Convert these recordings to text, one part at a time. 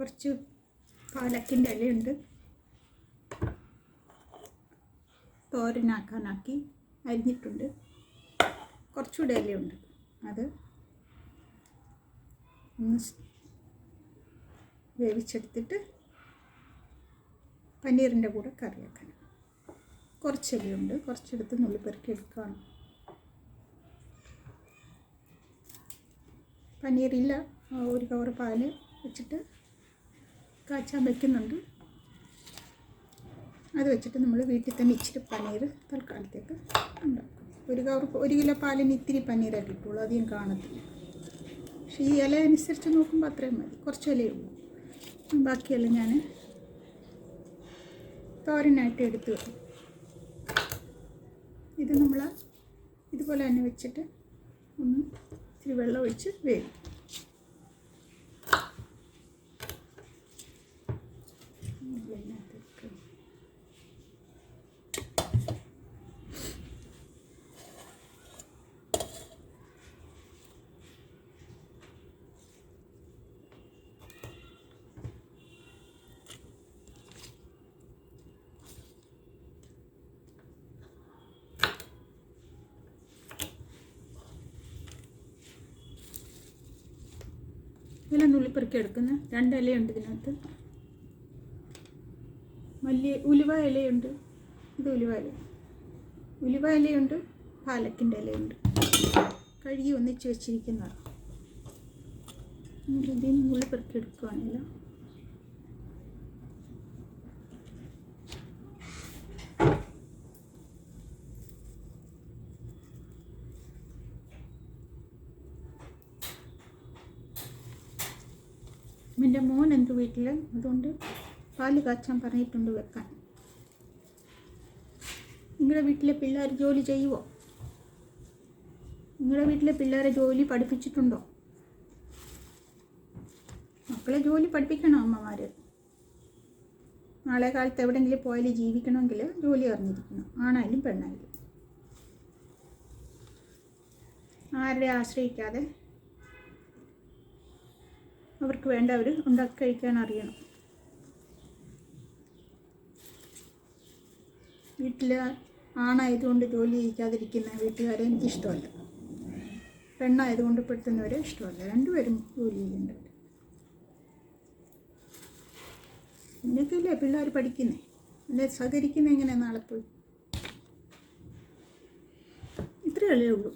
കുറച്ച് പാലക്കിന്റെ ഇലയുണ്ട്. തോരനാക്കാനാക്കി അരിഞ്ഞിട്ടുണ്ട്. കുറച്ചുകൂടെ ഇലയുണ്ട് അത്. ഒന്ന് വേവിച്ചെടുത്തിട്ട് പനീറിന്റെ കൂടെ കറിയാക്കണം കുറച്ച് ഇലയുണ്ട്. കുറച്ചെടുത്ത് നുള്ളിപ്പെറുക്കി എടുക്കുകയാണ് പനീറില്ല. ഒരു കവർ പാൽ വെച്ചിട്ട് കാച്ചാൻ വെക്കുന്നുണ്ട്. അത് വെച്ചിട്ട് നമ്മൾ വീട്ടിൽ തന്നെ ഇച്ചിരി പനീർ തൽക്കാലത്തേക്ക് ഉണ്ടാക്കും. ഒരു കവർ ഒരു കിലോ പാലിന് ഇത്തിരി പനീരേ കിട്ടുള്ളൂ അധികം കാണത്തില്ല. പക്ഷേ ഈ ഇല അനുസരിച്ച് നോക്കുമ്പോൾ അത്രയും മതി. കുറച്ച് ഇലയേ ഉള്ളൂ. ബാക്കിയെല്ലാം ഞാൻ തോരനായിട്ട് എടുത്ത് ഇത് നമ്മൾ ഇതുപോലെ തന്നെ വെച്ചിട്ട് ഒന്ന് ഇച്ചിരി വെള്ളം ഒഴിച്ച് വേവിക്കും. ഇല നുള്ളിപ്പെറുക്കി എടുക്കുന്ന രണ്ട് ഇലയുണ്ട് ഇതിനകത്ത്. മല്ലി ഉലുവ ഇലയുണ്ട്. ഇത് ഉലുവ ഇല. ഉലുവ ഇലയുണ്ട് പാലക്കിന്റെ ഇലയുണ്ട്. കഴുകി ഒന്നിച്ച് വെച്ചിരിക്കുന്നതാണ്. ഇതിന് നുള്ളിപ്പെറുക്കി എടുക്കുകയാണില്ല എന്റെ മോൻ എന്റെ വീട്ടിൽ? അതുകൊണ്ട് പാൽ കാച്ചാൻ പറഞ്ഞിട്ടുണ്ട് വെക്കാൻ. നിങ്ങളുടെ വീട്ടിലെ പിള്ളേർ ജോലി ചെയ്യുമോ നിങ്ങളുടെ വീട്ടിലെ പിള്ളേരെ ജോലി പഠിപ്പിച്ചിട്ടുണ്ടോ? മക്കളെ ജോലി പഠിപ്പിക്കണം അമ്മമാർ നാളെ കാലത്ത് എവിടെയെങ്കിലും പോയാൽ ജീവിക്കണമെങ്കിൽ ജോലി അറിഞ്ഞിരിക്കണം. ആണായാലും പെണ്ണായാലും. ആരുടെ ആശ്രയിക്കാതെ അവർക്ക് വേണ്ടവർ ഉണ്ടാക്കി കഴിക്കാൻ അറിയണം. വീട്ടിൽ ആണായതുകൊണ്ട് ജോലി ചെയ്യിക്കാതിരിക്കുന്ന വീട്ടുകാരെ എനിക്കിഷ്ടമല്ല. പെണ്ണായതുകൊണ്ട് പെടുത്തുന്നവരെ ഇഷ്ടമല്ല. രണ്ടുപേരും ജോലി ചെയ്യുന്നുണ്ട്. എന്നൊക്കെയല്ലേ പിള്ളേർ പഠിക്കുന്നേ? അല്ലെ സഹകരിക്കുന്നത് എങ്ങനെ നാളെ പോയി? ഇത്രയല്ലേ ഉള്ളൂ.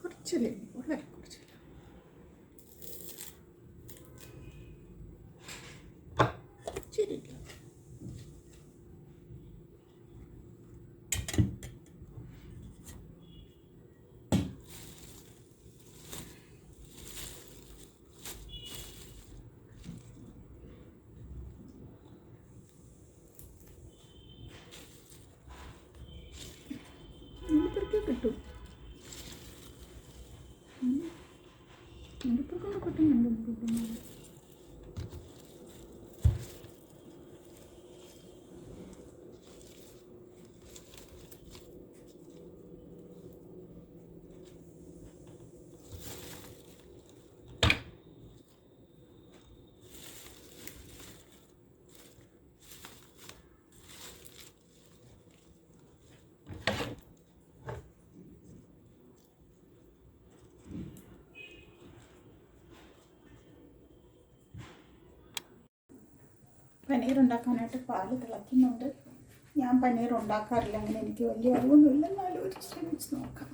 കുറച്ചല്ലേ പനീർ ഉണ്ടാക്കാനായിട്ട് പാൽ തിളയ്ക്കുന്നുണ്ട്. ഞാൻ പനീർ ഉണ്ടാക്കാറില്ല അങ്ങനെ എനിക്ക് വലിയ അറിവൊന്നുമില്ല. എന്നാലും ഒരു ശ്രമിച്ച് നോക്കാം.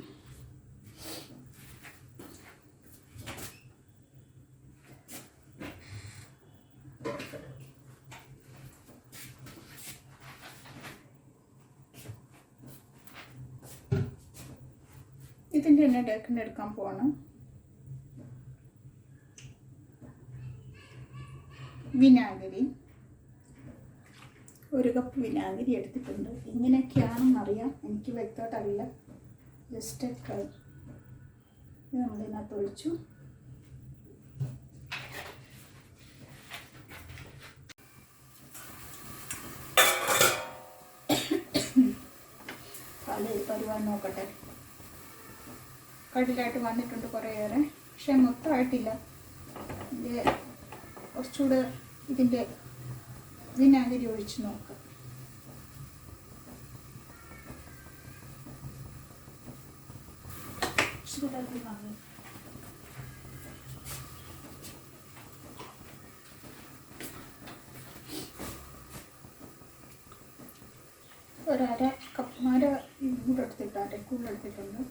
ഇതിന്റെ തന്നെ ഡേക്കിന്റെ എടുക്കാൻ പോവാണ്. വിനാഗിരി. ഒരു കപ്പ് വിനാഗിരി എടുത്തിട്ടുണ്ട്. ഇങ്ങനെയൊക്കെയാണെന്നറിയാം എനിക്ക് വ്യക്തമായിട്ടറിയില്ല. ജസ്റ്റ് ട്രൈ ഇത് നമ്മളിതിനകത്ത് ഒഴിച്ചു. പാൽ നോക്കട്ടെ. കടിലായിട്ട് വന്നിട്ടുണ്ട് കുറേയേറെ. പക്ഷെ മൊത്തമായിട്ടില്ല. കുറച്ചുകൂടെ ഇതിന്റെ വിനാഗിരി ഒഴിച്ച് നോക്കാം ചൂടാക്കി വാങ്ങി ഒരര കപ്പ് അര കൂടെ എടുത്തിട്ട് അര കൂടുതൽ എടുത്തിട്ടുണ്ട്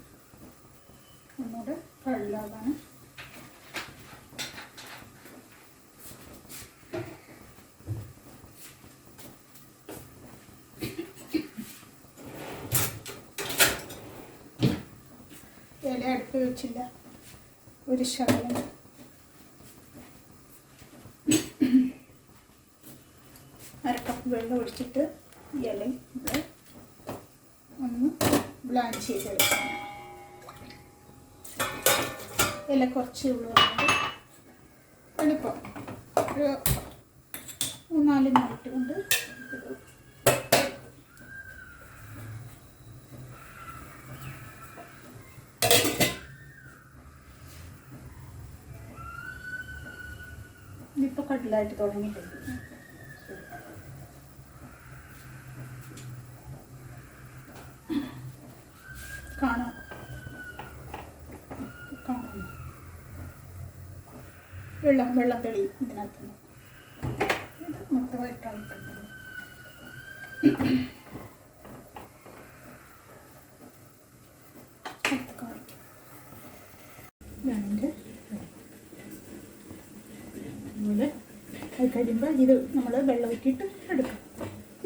ഒന്നുകൂടെ വെള്ളമാണ് വെച്ചില്ല ഒരു ശകലം. കപ്പ് വെള്ളം ഒഴിച്ചിട്ട് ഇലയും ഇവിടെ ഒന്ന് ബ്ലാൻഡ് ചെയ്തെടുക്കാം ഇല കുറച്ച് ഉള്ളതുകൊണ്ട് എളുപ്പം. ഒരു മൂന്നാൽ മിനിറ്റ് കൊണ്ട് ഇത് ഇതിപ്പോൾ കട്ടിലായിട്ട് തുടങ്ങിയിട്ടുണ്ട്. കാണാം. കാണാം. വെള്ളം വെള്ളം തെളിയും ഇതിനകത്ത് മൊത്തമായിട്ടായിട്ടുണ്ട് കഴിയുമ്പോൾ ഇത് നമ്മൾ വെള്ളം ഇട്ടിട്ട് എടുക്കും.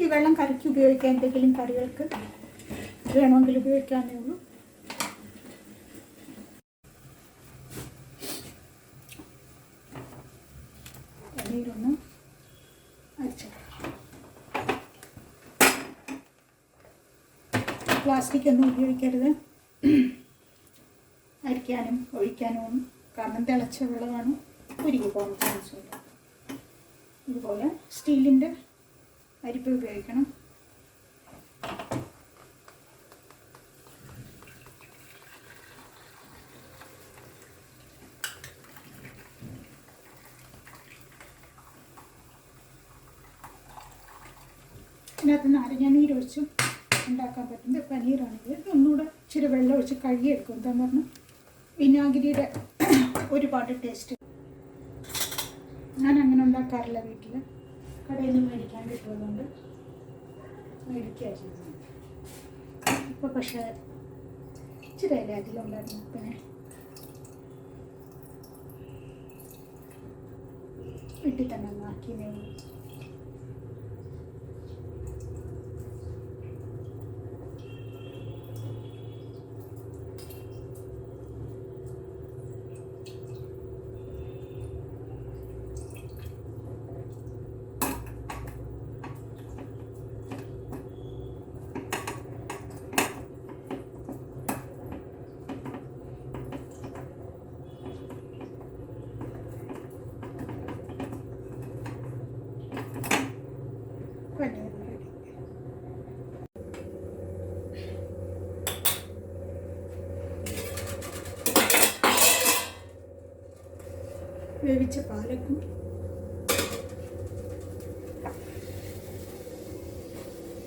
ഈ വെള്ളം കറിക്ക് ഉപയോഗിക്കാൻ എന്തെങ്കിലും കറികൾക്ക് വേണമെങ്കിൽ ഉപയോഗിക്കാമെന്നേ ഉള്ളൂ. പനീരൊന്ന് അരിച്ചെടുക്കാം. പ്ലാസ്റ്റിക് ഒന്നും ഉപയോഗിക്കരുത്. അരിക്കാനും ഒഴിക്കാനും കാരണം തിളച്ച വെള്ളമാണ്. ഉരുകി പോകാൻ ചാൻസുണ്ട് ഇതുപോലെ സ്റ്റീലിന്റെ അരിപ്പ ഉപയോഗിക്കണം. ഇതിനകത്ത് നാരങ്ങാനീര് ഒഴിച്ചും ഉണ്ടാക്കാൻ പറ്റുന്നത് പനീറാണെങ്കിൽ ഒന്നുകൂടെ ഇച്ചിരി വെള്ളം ഒഴിച്ച് കഴുകിയെടുക്കും എന്താന്ന് പറഞ്ഞാൽ വിനാഗിരിയുടെ ഒരുപാട് ടേസ്റ്റ് ഞാൻ അങ്ങനെ ഉണ്ടാക്കാറില്ല വീട്ടിൽ കടയിൽ നിന്ന് മേടിക്കാൻ കിട്ടുന്നതുകൊണ്ട് മേടിക്കുക ചെയ്യുന്നത്. ഇപ്പോൾ പക്ഷേ ഇച്ചിരി അല്ലേ അധികം ഉണ്ടായിരുന്നു? പിന്നെ വീട്ടിൽ തന്നെ ആക്കി ആക്കിയതേ ഉള്ളൂ പനീർ റെഡി വേവിച്ച പാലക്കും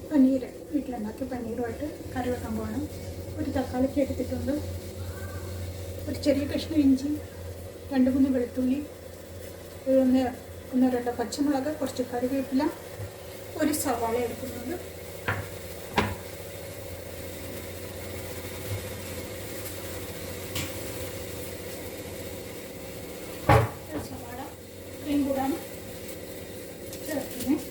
പനീർ വീട്ടിലുണ്ടാക്കിയ പനീറുമായിട്ട് കറി വെക്കാൻ പോകണം. ഒരു തക്കാളിക്ക് എടുത്തിട്ടുണ്ട്. ഒരു ചെറിയ കഷ്ണം ഇഞ്ചി രണ്ട് മൂന്ന് വെളുത്തുള്ളി ഒന്ന് ഒന്ന് രണ്ട് പച്ചമുളക് കുറച്ച് കറിവേപ്പില ഒരു സവാള എടുക്കുന്നുണ്ട് ഒരു സവാള ഇത്രയും കൂടാണ് ചേർക്കുന്നത്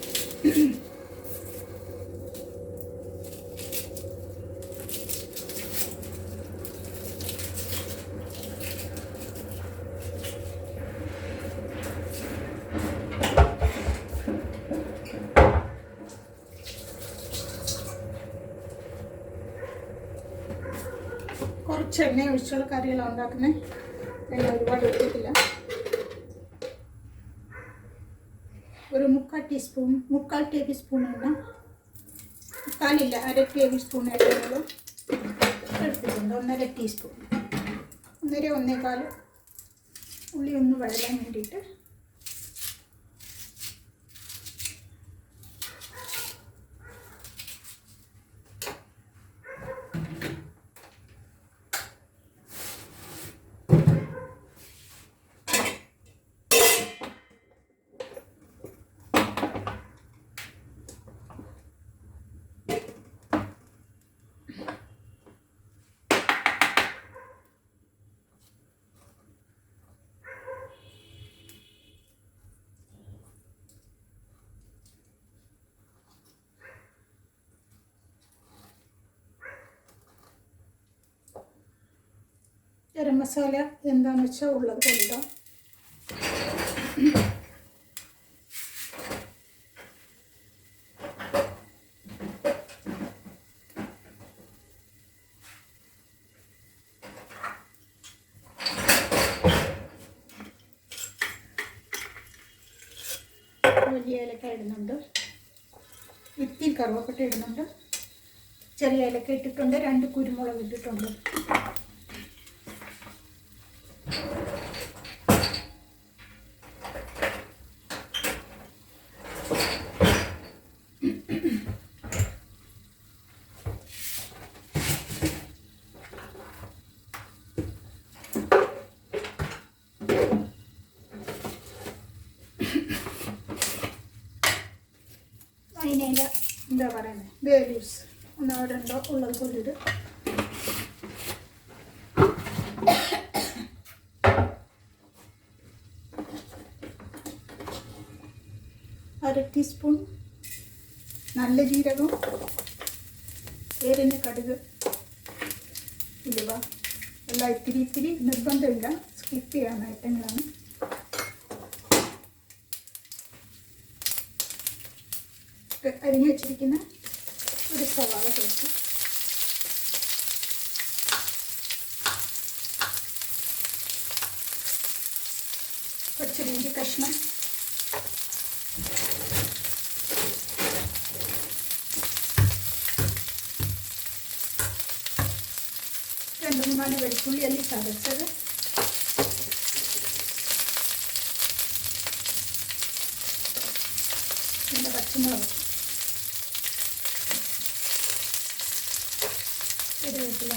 കുറച്ച് എണ്ണ ഒഴിച്ചുള്ള കറികളാണ് ഉണ്ടാക്കുന്നത് എണ്ണ ഒരുപാട് ഒഴിക്കത്തില്ല. ഒരു മുക്കാൽ ടീസ്പൂൺ മുക്കാൽ ടേബിൾ സ്പൂൺ എണ്ണ. മുക്കാലില്ല അര ടേബിൾ സ്പൂൺ എണ്ണയുള്ളൂ എടുത്തിട്ടുണ്ട്. ഒന്നര ടീസ്പൂൺ. ഒന്നര ഒന്നേകാൽ ഉള്ളി ഒന്ന് വഴലാൻ വേണ്ടിയിട്ട് ഗരം മസാല എന്താണെന്ന് വെച്ചാൽ ഉള്ളത് കൊണ്ടാം വലിയ ഏലക്ക ഇടുന്നുണ്ട്. ഇത്തിരി കറുവപ്പട്ട ഇടുന്നുണ്ട്. ചെറിയ ഏലക്ക ഇട്ടിട്ടുണ്ട്. രണ്ട് കുരുമുളക് ഇട്ടിട്ടുണ്ട്. എന്താ പറയുന്നത് ബേ ലീവ്സ് ഒന്നോ രണ്ടോ ഉള്ളത് കൊണ്ടിട്ട് അര ടീസ്പൂൺ നല്ല ജീരകം ഏരിന് കടുക് ഉലുവ എല്ലാം ഇത്തിരി ഇത്തിരി നിർബന്ധമില്ല സ്കിപ്പ് ചെയ്യാൻ ഐറ്റങ്ങളാണ് അരിഞ്ഞു വെച്ചിരിക്കുന്ന ഒരു സവാള ചേർത്ത് കുറച്ച് ഇഞ്ചി കഷ്ണം രണ്ട് മൂന്നാൽ വെളുത്തുള്ളി അല്ലി ചതച്ചത് പിന്നെ പച്ചമുളക് കറിവേപ്പില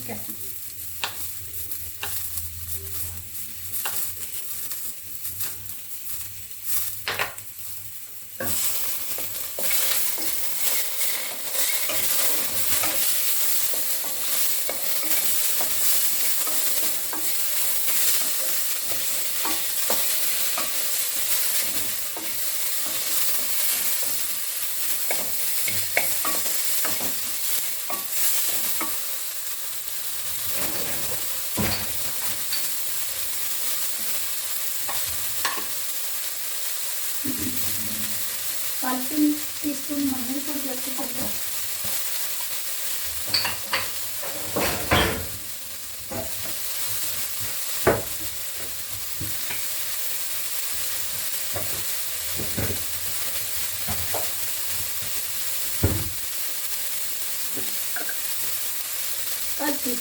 അരിഞ്ഞ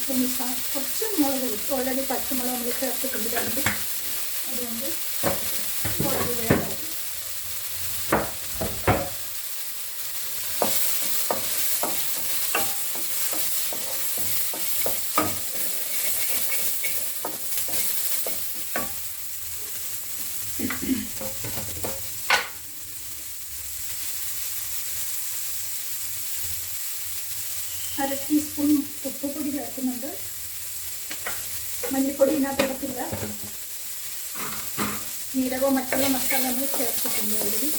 കുറച്ച് മുളക് ഓൾറെഡി പച്ചമുളക് നമ്മൾ ചേർത്തിട്ടുണ്ട് രണ്ട്. അതുകൊണ്ട് മുളക് വേണം അര ടീസ്പൂൺ ഉപ്പുപൊടി ചേർക്കുന്നുണ്ട് മല്ലിപ്പൊടി ഇതിനകത്ത് ഇടത്തില്ല ജീരകവും മറ്റുള്ള മസാലകൾ ചേർത്തിട്ടുണ്ട് ഓൾറെഡി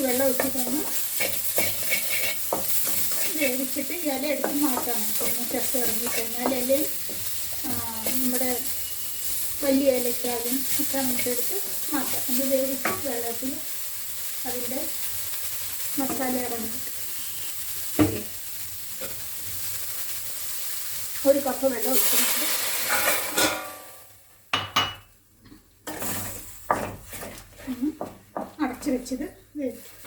വെള്ളം ഒഴിച്ചിട്ടൊന്ന് വേവിച്ചിട്ട് ഇല എടുത്ത് മാറ്റണം ഒന്ന് ചെറുത്ത് ഇറങ്ങി കഴിഞ്ഞാൽ ഇലയും നമ്മുടെ വലിയ ഇലയ്ക്കാകും ഒക്കെ നമുക്ക് എടുത്ത് മാറ്റാം. ഒന്ന് വേവിച്ച് വെള്ളത്തിൽ അതിന്റെ മസാല ഇറങ്ങി. ഒരു കപ്പ് വെള്ളം ഒഴിക്കുന്നുണ്ട് അടച്ച് വെച്ചത് വേവിക്കും.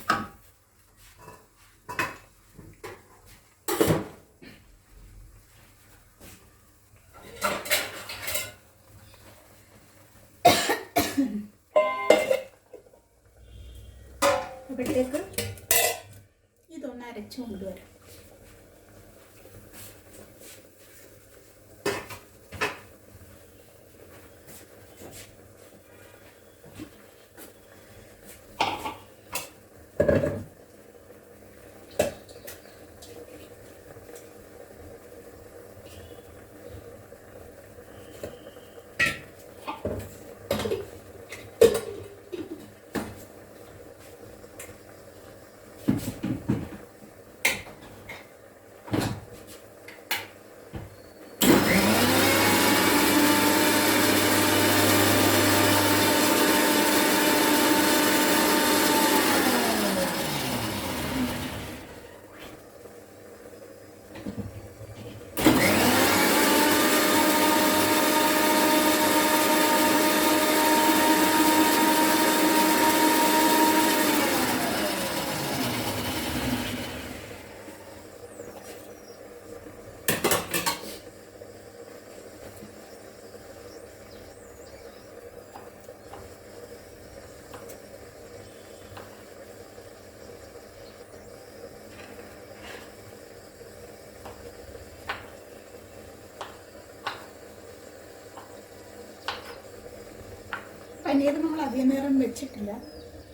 പനീർ നമ്മൾ അധികം നേരം വെച്ചിട്ടില്ല.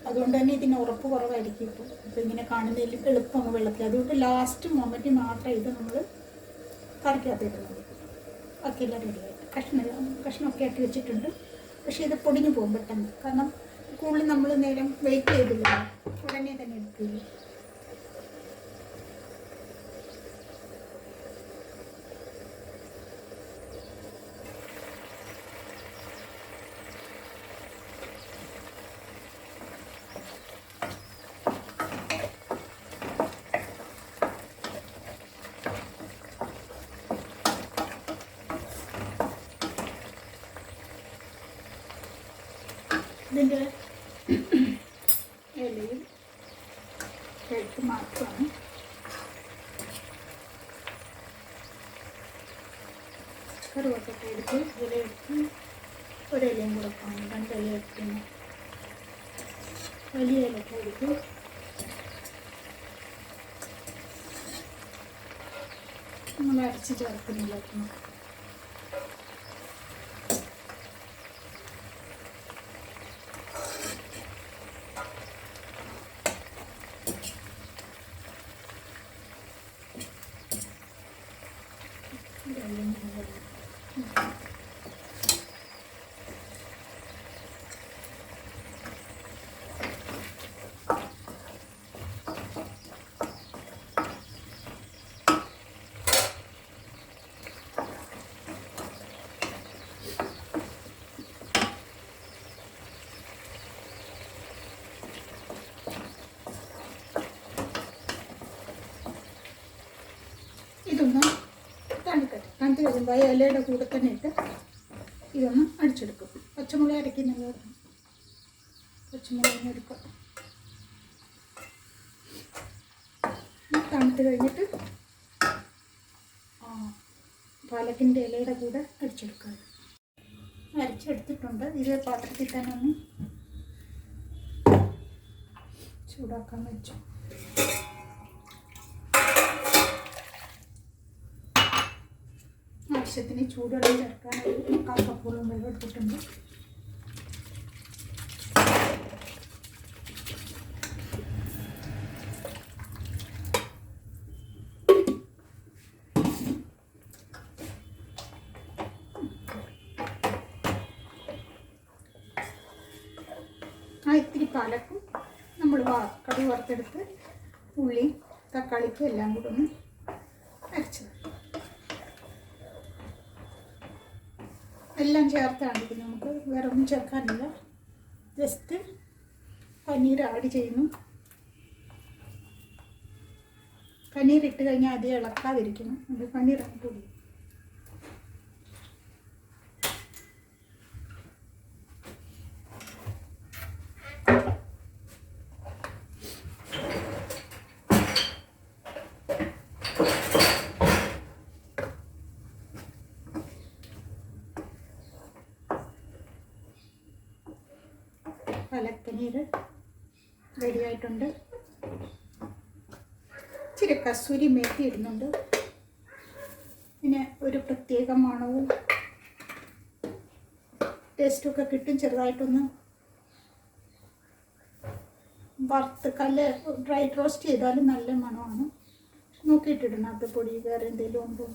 അതുകൊണ്ട് തന്നെ ഇതിന് ഉറപ്പ് കുറവായിരിക്കും ഇപ്പോൾ ഇപ്പോൾ ഇങ്ങനെ കാണുന്നതിൽ എളുപ്പമാണ് വെള്ളത്തിൽ. അതുകൊണ്ട് ലാസ്റ്റ് മൊമെന്റ് മാത്രം ഇത് നമ്മൾ കറിക്കകത്ത് ഇടുന്നത് ബാക്കിയെല്ലാം റെഡിയായിട്ട് കഷ്ണം കഷ്ണമൊക്കെ ആയിട്ട് വെച്ചിട്ടുണ്ട്. പക്ഷേ ഇത് പൊടിഞ്ഞു പോകും പെട്ടെന്ന്. കാരണം കൂടുതൽ നമ്മൾ നേരം വെയിറ്റ് ചെയ്തില്ല ഉടനെ തന്നെ എടുക്കില്ല ഇതിന്റെ ഇലയും മാറ്റുകയാണ് കറുവപ്പൊക്കെ എടുത്ത് ഇലയെടുത്ത് ഒരിലയും കൂടെ കാണും രണ്ട് ഇല എടുക്കുന്നു വലിയ ഇലൊക്കെ എടുത്ത് നമ്മൾ അരച്ച് ചേർക്കുന്നില്ല ഇതൊന്ന് തണുക്കട്ടെ തണുത്ത് വരുമ്പോൾ ഇലയുടെ കൂടെ തന്നെ ഇട്ട് ഇതൊന്ന് അടിച്ചെടുക്കും. പച്ചമുളക് അരയ്ക്കുന്നത് പച്ചമുളക് എടുക്കും. തണുത്ത് കഴിഞ്ഞിട്ട് പാലക്കിന്റെ ഇലയുടെ കൂടെ അടിച്ചെടുക്കുക അരച്ചെടുത്തിട്ടുണ്ട്. ഇത് പാത്രത്തിൽ തന്നെ ഒന്ന് ചൂടാക്കാൻ വെച്ചു. ആവശ്യത്തിന് ചൂടുവെള്ളം ചേർക്കാൻ ഒരു മുക്കാൽ കപ്പോളം വെള്ളം എടുത്തിട്ടുണ്ട്. ഇത്തിരി പാലക്കും നമ്മൾ നമ്മൾ വാ വറുത്തെടുത്ത് ഉള്ളി തക്കാളിക്കും എല്ലാം കൂടെ ഒന്ന് അരച്ചത് എല്ലാം ചേർത്താണ്. ഇത് നമുക്ക് വേറെ ഒന്നും ചേർക്കാനില്ല. ജസ്റ്റ് പനീർ ആഡ് ചെയ്യുന്നു. പനീർ ഇട്ട് കഴിഞ്ഞാൽ അധികം ഇളക്കാതിരിക്കണം. അത് പനീർ അങ്ങോട്ട് ഇടും പാലക് പനീർ റെഡി ആയിട്ടുണ്ട് ഇച്ചിരി കസൂരി മേത്തി ഇടുന്നുണ്ട്. പിന്നെ ഒരു പ്രത്യേക മണവും ടേസ്റ്റൊക്കെ കിട്ടും ചെറുതായിട്ടൊന്ന് വറുത്ത് കല്ല് ഡ്രൈ റോസ്റ്റ് ചെയ്താലും നല്ല മണമാണ്. നോക്കിയിട്ടിടണം? അത് പൊടി വേറെ എന്തെങ്കിലും ഉണ്ടോ?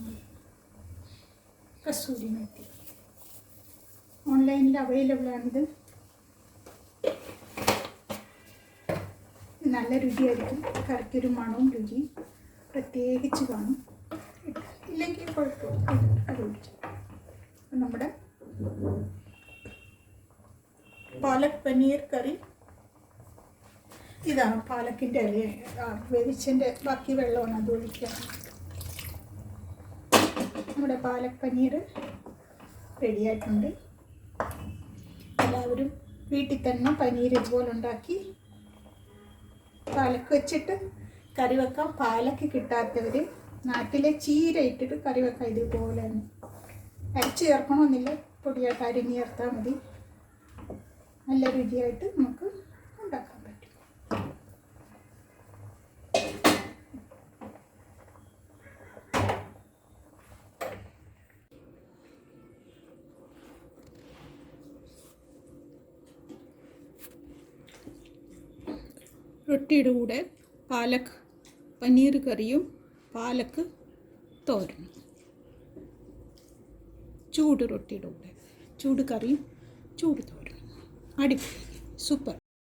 കസൂരി മേത്തി. ഓൺലൈനിൽ അവൈലബിൾ നല്ല രുചിയായിരിക്കും. കറിക്കൊരു മണവും രുചി പ്രത്യേകിച്ച് കാണും. ഇല്ലെങ്കിൽ കുഴപ്പമില്ല. നമ്മുടെ പാലക് പനീർ കറി. ഇതാണ് പാലക്കിന്റെ ഇല. വേവിച്ചതിന്റെ ബാക്കി വെള്ളമാണ് അത് ഒഴിക്കുക. നമ്മുടെ പാലക് പനീർ റെഡിയായിട്ടുണ്ട് എല്ലാവരും വീട്ടിൽ തന്നെ പനീർ ഇതുപോലെ ഉണ്ടാക്കി പാലക്ക് വെച്ചിട്ട് കറി വെക്കാൻ പാലക്ക് കിട്ടാത്തവർ നാട്ടിലെ ചീര ഇട്ടിട്ട് കറി വെക്കാം ഇതുപോലെ. തന്നെ അരച്ച് ചേർക്കണമെന്നില്ല. പൊടിയായിട്ട് അരിഞ്ഞ് ചേർത്താൽ മതി. നല്ല രുചിയായിട്ട് നമുക്ക് ഉണ്ടാക്കാൻ പറ്റും റൊട്ടിയുടെ കൂടെ പാലക് പനീർ കറിയും പാലക്ക് തോരനും. ചൂട് റൊട്ടിയുടെ കൂടെ. ചൂട് കറിയും ചൂട് തോരനും. അടിപൊളി. സൂപ്പർ.